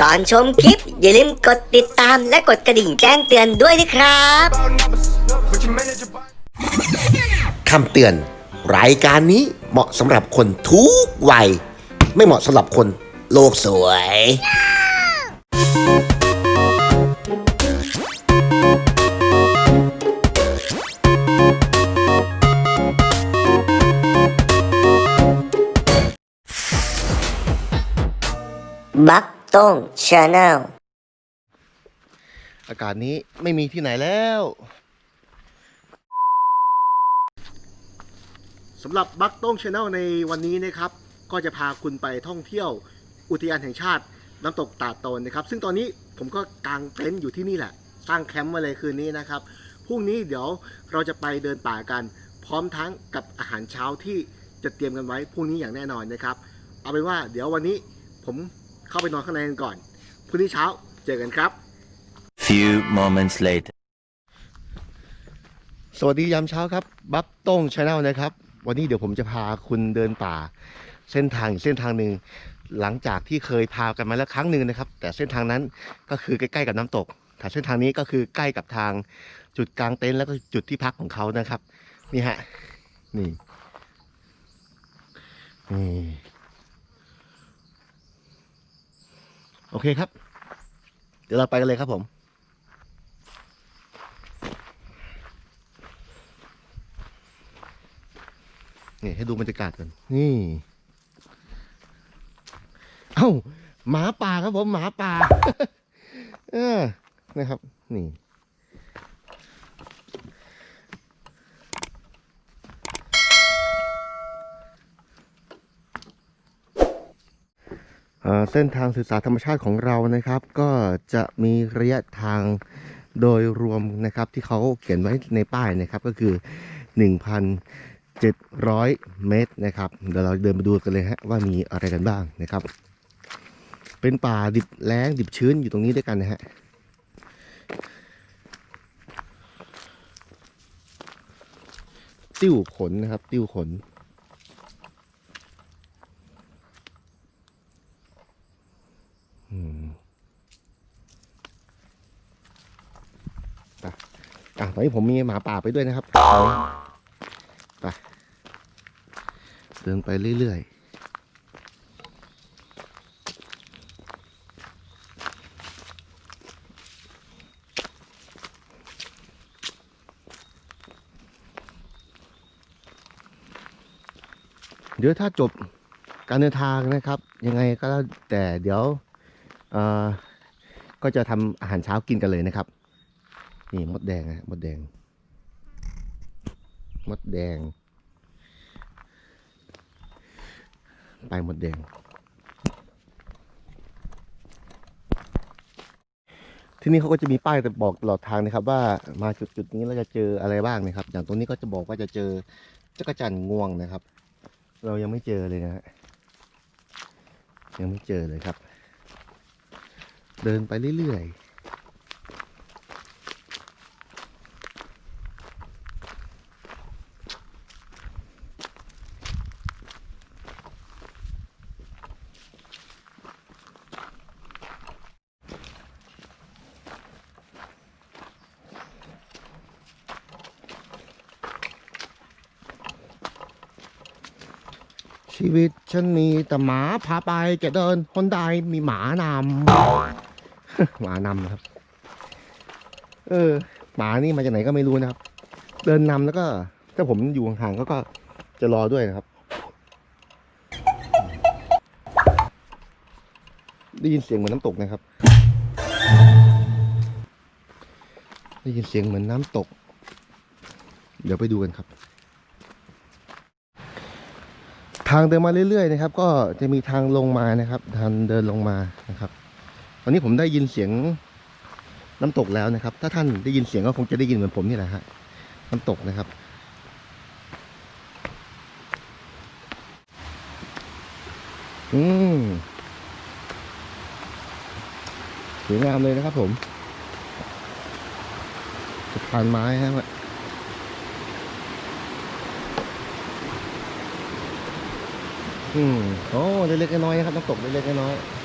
ก่อนชมคลิป อย่าลืมกดติดตามและกดกระดิ่งแจ้งเตือนด้วยนะครับคำเตือน รายการนี้เหมาะสำหรับคนทุกวัย ไม่เหมาะสำหรับคนโลกสวย บัก ต้งชาแนลอากาศนี้ไม่มีที่ไหนแล้วสำหรับบักต้งชาแนลในวันนี้นะครับ ก็จะพาคุณไปท่องเที่ยวอุทยานแห่งชาติน้ำตกตาดโตนนะครับ ซึ่งตอนนี้ผมก็กางเต็นท์อยู่ที่นี่แหละ สร้างแคมป์มาเลยคืนนี้นะครับพรุ่งนี้เดี๋ยวเราจะไปเดินป่ากัน พร้อมทั้งกับอาหารเช้าที่จะเตรียมกันไว้พรุ่งนี้อย่างแน่นอนนะครับ เอาเป็นว่าเดี๋ยววันนี้ผม เข้าไปนอนข้างในกันก่อนพรุ่งนี้เช้าเจอกันครับ Few moments later. สวัสดียามเช้าครับ บักต้งชาแนลนะครับ วันนี้เดี๋ยวผมจะพาคุณเดินป่า เส้นทางอีกเส้นทางหนึ่งหลังจากที่เคยพากันมาแล้วครั้งหนึ่งนะครับ แต่เส้นทางนั้นก็คือใกล้ๆกับน้ำตกแต่เส้นทางนี้ก็คือใกล้กับทางจุดกลางเต็นท์แล้วก็จุดที่พักของเขานะครับ นี่ฮะ นี่นี่ โอเคครับ เดี๋ยวเราไปกันเลยครับผม นี่ให้ดูบรรยากาศกัน นี่ เอ้า หมาป่าครับผม หมาป่า เออนะครับ นี่ เส้นทางศึกษาธรรมชาติของเรานะครับ ก็จะมีระยะทางโดยรวมนะครับที่เขาเขียนไว้ในป้ายนะครับก็คือ 1,700 เมตรนะครับเดี๋ยวเราเดินไปดูกันเลยฮะว่ามีอะไรกันบ้างนะครับ เป็นป่าดิบแล้งดิบชื้นอยู่ตรงนี้ด้วยกันนะฮะติ้วขนนะครับ ติ้วขน อืมไปอะตอนนี้ผมมีหมาป่าไปด้วยนะครับไปเดินไปเรื่อยๆเดี๋ยวถ้าจบการเดินทางนะครับ ยังไงก็แล้วแต่เดี๋ยว ก็จะทำอาหารเช้ากินกันเลยนะครับ นี่มดแดงนะมดแดง มดแดง ไปมดแดง ที่นี่เขาก็จะมีป้ายแต่บอกตลอดทางนะครับ ว่ามาจุดจุดนี้เราจะเจออะไรบ้างนะครับ อย่างตรงนี้ก็จะบอกว่าจะเจอจักรจันทร์งวงนะครับ เรายังไม่เจอเลยนะฮะยังไม่เจอเลยครับ เดินไปเรื่อยชีวิตฉันมีแต่หมาพาไปจะเดินคนใดมีหมานำ หมานำนะครับ เออหมานี่มาจากไหนก็ไม่รู้นะครับ เดินนำแล้วก็ ถ้าผมอยู่ห่างๆเขาก็จะรอด้วยนะครับ ได้ยินเสียงเหมือนน้ำตกนะครับ ได้ยินเสียงเหมือนน้ำตก เดี๋ยวไปดูกันครับ ทางเดินมาเรื่อยๆนะครับ ก็จะมีทางลงมานะครับ ทางเดินลงมานะครับ ตอนนี้ผมได้ยินเสียงน้ำตกแล้วนะครับ ถ้าท่านได้ยินเสียงก็คงจะได้ยินเหมือนผมนี่แหละฮะน้ำตกนะครับ อืมสวยงามเลยนะครับผมสะพานไม้ฮะอืมโอ้เล็กๆน้อยๆครับน้ำตกเล็กๆน้อยๆ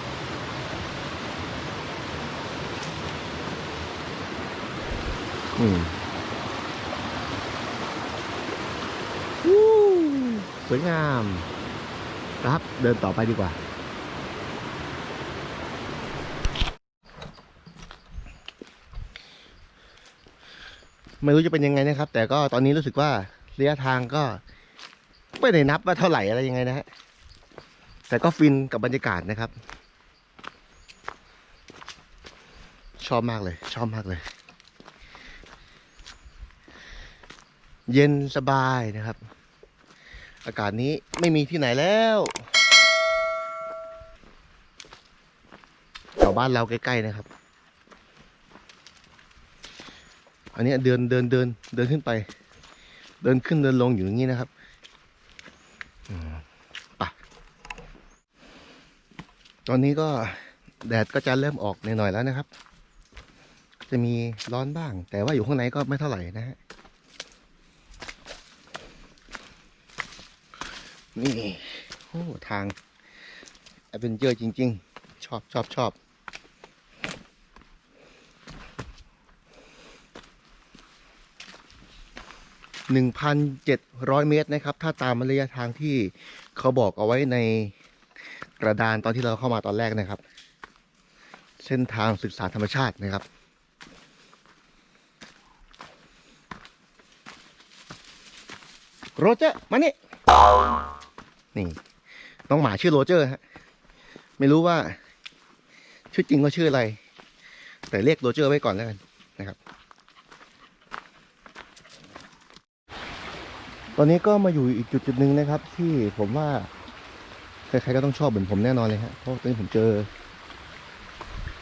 อืมสวยงามครับเดินต่อไปดีกว่า ไม่รู้จะเป็นยังไงนะครับ แต่ก็ตอนนี้รู้สึกว่าระยะทางก็ ไม่ได้นับว่าเท่าไหร่อะไรยังไงนะฮะแต่ก็ฟินกับบรรยากาศนะครับ ชอบมากเลย ชอบมากเลย เย็นสบายนะครับ อากาศนี้ไม่มีที่ไหนแล้วแถวบ้านเราใกล้ๆนะครับ อันนี้เดินเดินเดินเดินขึ้นไป เดินขึ้นเดินลงอยู่อย่างนี้นะครับอืมไปตอนนี้ก็แดดก็จะเริ่มออกหน่อยๆแล้วนะครับ จะมีร้อนบ้าง แต่ว่าอยู่ข้างในก็ไม่เท่าไหร่นะฮะ นี่โอ้ทางแอดเวนเจอร์จริง ๆ ชอบชอบชอบหนึ่งพันเจ็ดร้อยเมตรนะครับ ถ้าตามระยะทางที่เขาบอกเอาไว้ในกระดานตอนที่เราเข้ามาตอนแรกนะครับ เส้นทางศึกษาธรรมชาตินะครับโรเจอร์มานี่ นี่น้องหมาชื่อโรเจอร์ฮะไม่รู้ว่าชื่อจริงเขาชื่ออะไร แต่เรียกโรเจอร์ไว้ก่อนแล้วกันนะครับ ตอนนี้ก็มาอยู่อีกจุดจุดหนึ่งนะครับ ที่ผมว่าใครๆก็ต้องชอบเหมือนผมแน่นอนเลยฮะเพราะตอนนี้ผมเจอ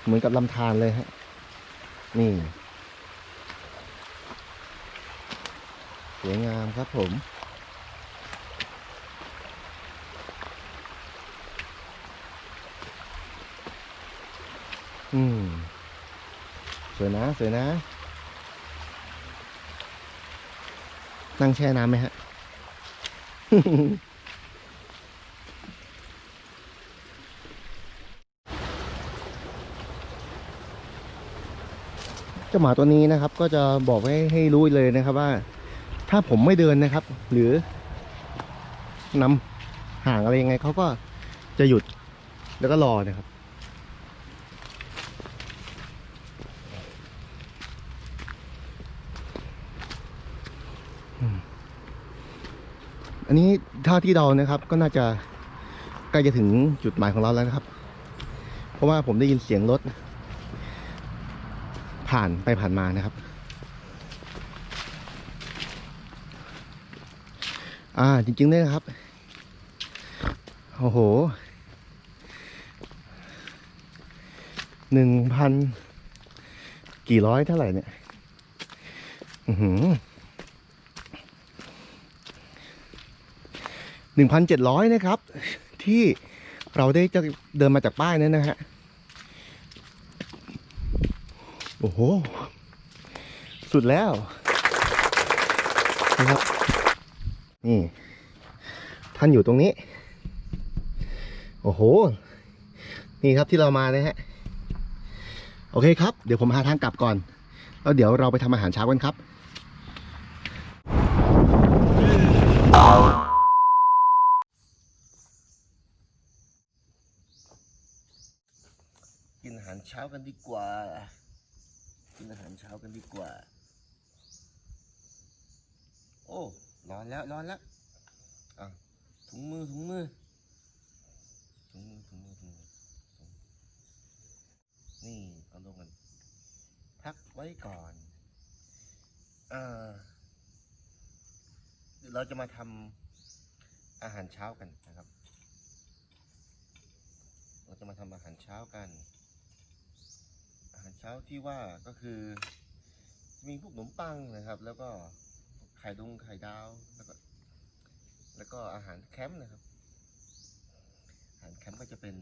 เหมือนกับลำธารเลยฮะนี่สวยงามครับผม อืม สวยนะ สวยนะ นั่งแช่น้ำไหมฮะ เจ้าหมาตัวนี้นะครับ ก็จะบอกให้ให้รู้เลยนะครับว่า ถ้าผมไม่เดินนะครับ หรือนำห่างอะไรยังไงเขาก็จะหยุดแล้วก็รอนะครับ อันนี้ท่าที่เดานะครับ ก็น่าจะใกล้จะถึงจุดหมายของเราแล้วนะครับ เพราะว่าผมได้ยินเสียงรถ ผ่านไปผ่านมานะครับ อ่าจริงๆเนี่ยครับ โอ้โหหนึ่งพันกี่ร้อยเท่าไหร่เนี่ย อือหือ หนึ่งพันเจ็ดร้อยนะครับ ที่เราได้จะเดินมาจากป้ายนั้นนะฮะ โอ้โห สุดแล้วนะครับ นี่ ท่านอยู่ตรงนี้ โอ้โห นี่ครับที่เรามานะฮะ โอเคครับ เดี๋ยวผมหาทางกลับก่อน แล้วเดี๋ยวเราไปทำอาหารเช้ากันครับ กินอาหารเช้ากันดีกว่า กินอาหารเช้ากันดีกว่า โอ้ร้อนแล้วร้อนแล้วอะถุงมือถุงมือถุงมือถุงมือถุงมือนี่เอาลงกันพักไว้ก่อนอ่าเราจะมาทำอาหารเช้ากันนะครับ เราจะมาทำอาหารเช้ากัน หารเช้าที่ว่าก็คือ มีพวกขนมปังนะครับ แล้วก็ไข่ดงไข่ดาวแล้วก็แล้วก็อาหารแคมป์นะครับ อาหารแคมป์ก็จะเป็น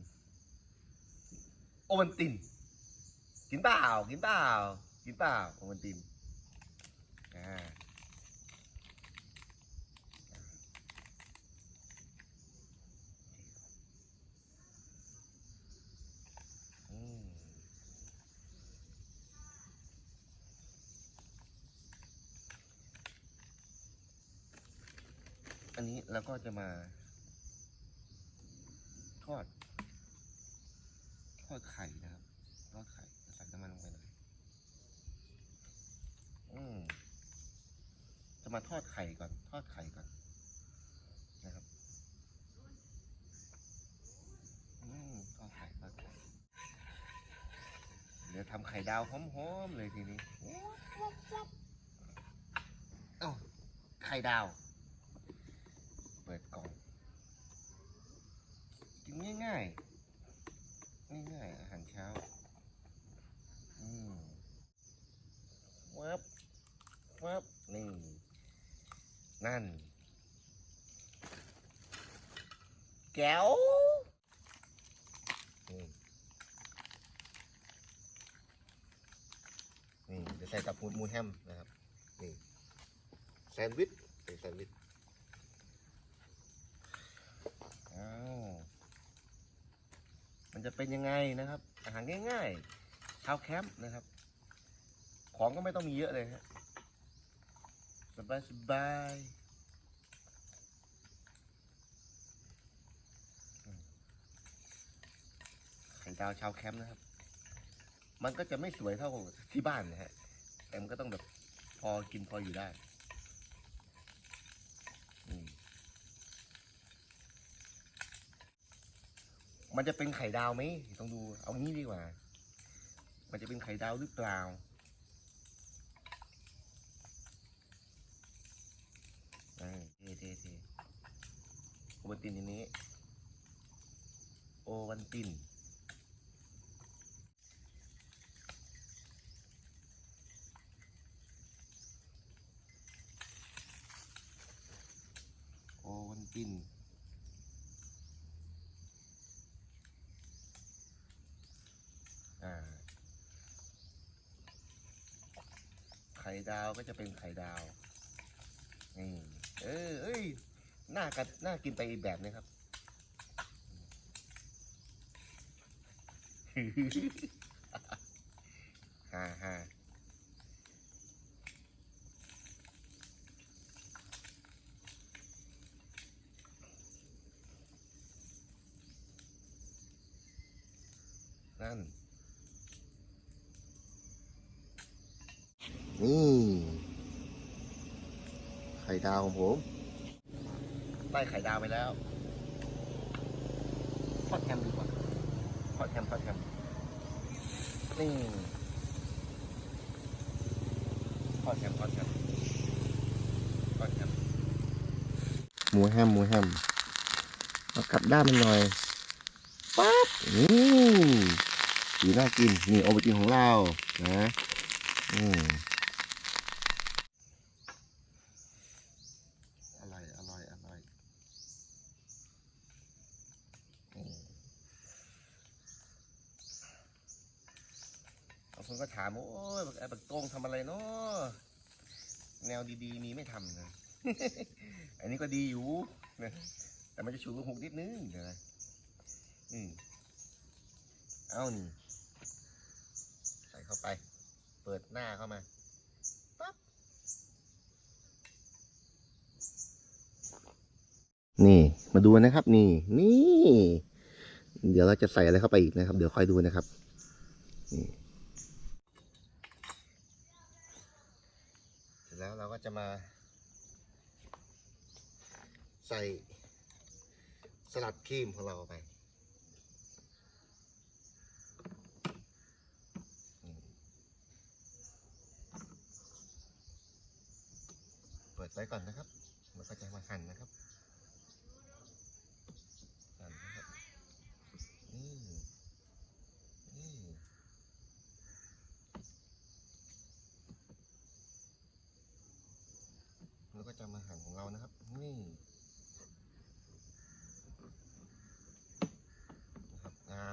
โอวันติน กินเปล่ากินเปล่ากินเปล่าโอวันตินอ่า อันนี้เราก็จะมา ทอด ทอดไข่นะครับ ทอดไข่ใส่น้ำมันลงไปหน่อยอืมจะมาทอดไข่ก่อน ทอดไข่ก่อน นะครับอืมทอดไข่ทอดไข่เดี๋ยวทำไข่ดาวหอมๆเลยทีนี้เอ้าไข่ดาวเปิดกล่องกินง่ายๆ ง่ายๆ อาหารเช้า อืมวับวับนี่ นั่น แก้วนี่นี่เดี๋ยวใส่กับมูหมูแฮมนะครับ นี่ แซนด์วิชเป็นแซนด์วิชอ้าวมันจะเป็น ยังไงนะครับ อาหารง่ายๆชาวแคมป์นะครับ ของก็ไม่ต้องมีเยอะเลยฮะสบายสบายไข่ดาวชาวแคมป์นะครับ มันก็จะไม่สวยเท่าที่บ้านนะฮะแต่มันก็ต้องแบบพอกินพออยู่ได้ มันจะเป็นไข่ดาวไหมต้องดู เอางี้ดีกว่า มันจะเป็นไข่ดาวหรือเปล่าอ่าเทเท่เทโอวันตินทีนี้ โอวันติน โอวันติน อ่า ไข่ ดาวก็จะเป็นไข่ดาวนี่เออเอ้ยน่ากัดน่ากินไปอีกแบบนึงครับ ฮ่าฮ่านั่น นี่ ไข่ดาวของผมได้ไข่ดาวไปแล้วทอดแฮมดีกว่าทอดแฮมทอดแฮมนี่ทอดแฮมทอดแฮมทอดแฮมหมูแฮมหมูแฮมมากลับด้านมันหน่อยปั๊บนี่สีน่ากิน นี่โอเปจินของเรา นะ อืม อร่อย อร่อย อร่อยอืมบาง คนก็ถามว่าโอ้ยบักไอ้บักโต้งทำอะไรเนาะแนวดีๆ มีไม่ทำนะ อันนี้ก็ดีอยู่นะแต่มันจะฉุกหุกนิดนึงเดี๋ยวนะอืมเอานี่ใส่เข้าไป เปิดหน้าเข้ามานี่ มาดูนะครับ นี่ นี่ เดี๋ยวเราจะใส่อะไรเข้าไปอีกนะครับ เดี๋ยวคอยดูนะครับนี่ เราก็จะมา ใส่สลัดครีมของเราไปเปิดไว้ก่อนนะครับ มันก็จะมาหั่นนะครับ หั่นนะครับนี่นี่แล้วก็จะมาหั่นของเรานะครับ นี่นะครับอ่า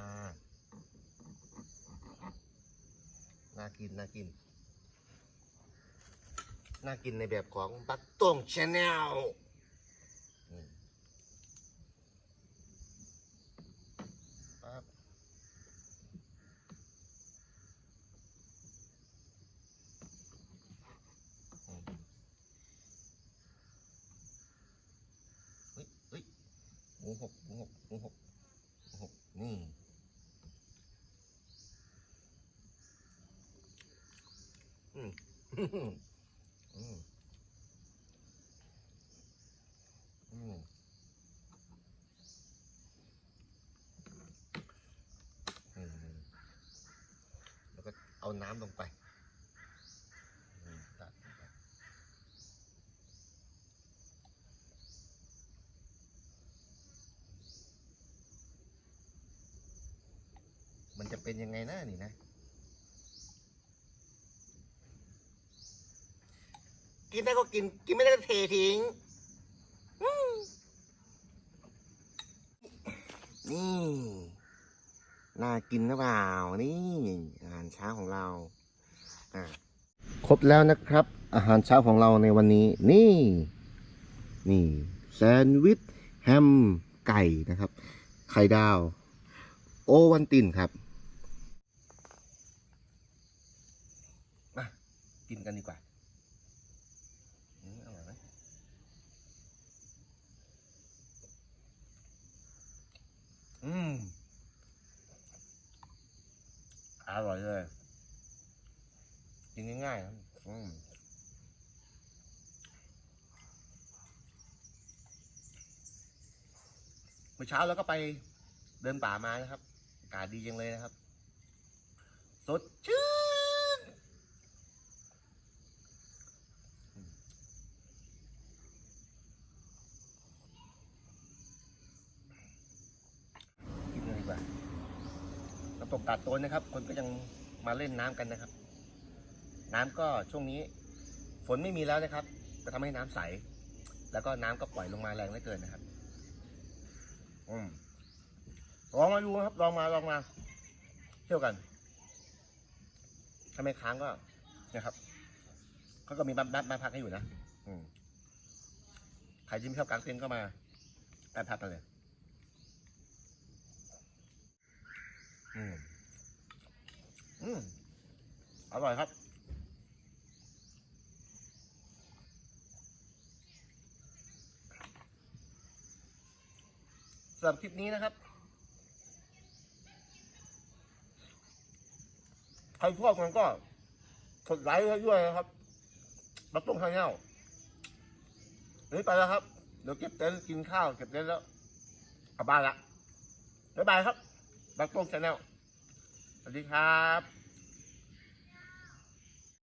น่า กินน่ากิน น่ากินในแบบของบัตตงชาแนลนี่ ปั๊บอืม อืมอืมแล้วก็เอาน้ำลงไปตัดลงไปมันจะเป็นยังไงนะนี่นะ กินได้ก็กิน กินไม่ได้ก็เททิ้ง นี่ น่ากินหรือเปล่า นี่อาหารเช้าของเรา อ่าครบแล้วนะครับ อาหารเช้าของเราในวันนี้ นี่ นี่แซนด์วิชแฮมไก่นะครับ ไข่ดาว โอวันตินครับมากินกันดีกว่า อืมอร่อยไหมอืม อร่อยเลย กินง่ายๆนะอืมเมื่อเช้าเราก็ไปเดินป่ามานะครับ อากาศดีจังเลยนะครับ สดชื่น กินเลยดีกว่าน้ำ ตกตาดโตนนะครับ คนก็ยังมาเล่นน้ำกันนะครับ น้ำก็ช่วงนี้ฝนไม่มีแล้วนะครับจะทำให้น้ำใส แล้วก็น้ำก็ปล่อยลงมาแรงเหลือเกินนะครับ อืมลองมาดูครับลองมาลองมา เที่ยวกันถ้าไม่ค้างก็นะครับเขาก็มีบ้านบ้านบ้านพักให้อยู่นะ อืมใครที่ไม่ชอบกางเต็นท์ก็มาบ้านพักกันเลย อืมอืมอร่อยครับ สำหรับคลิปนี้นะครับ ใครชอบมันก็กดไลค์ให้ด้วยนะครับมาต้มข้าวเหนียวนี้ไปแล้วครับ เดี๋ยวเก็บเต็นท์กินข้าว เก็บเต็นท์แล้วกลับบ้านละบ๊ายบายครับบักต้มชาแนล สวัสดีครับ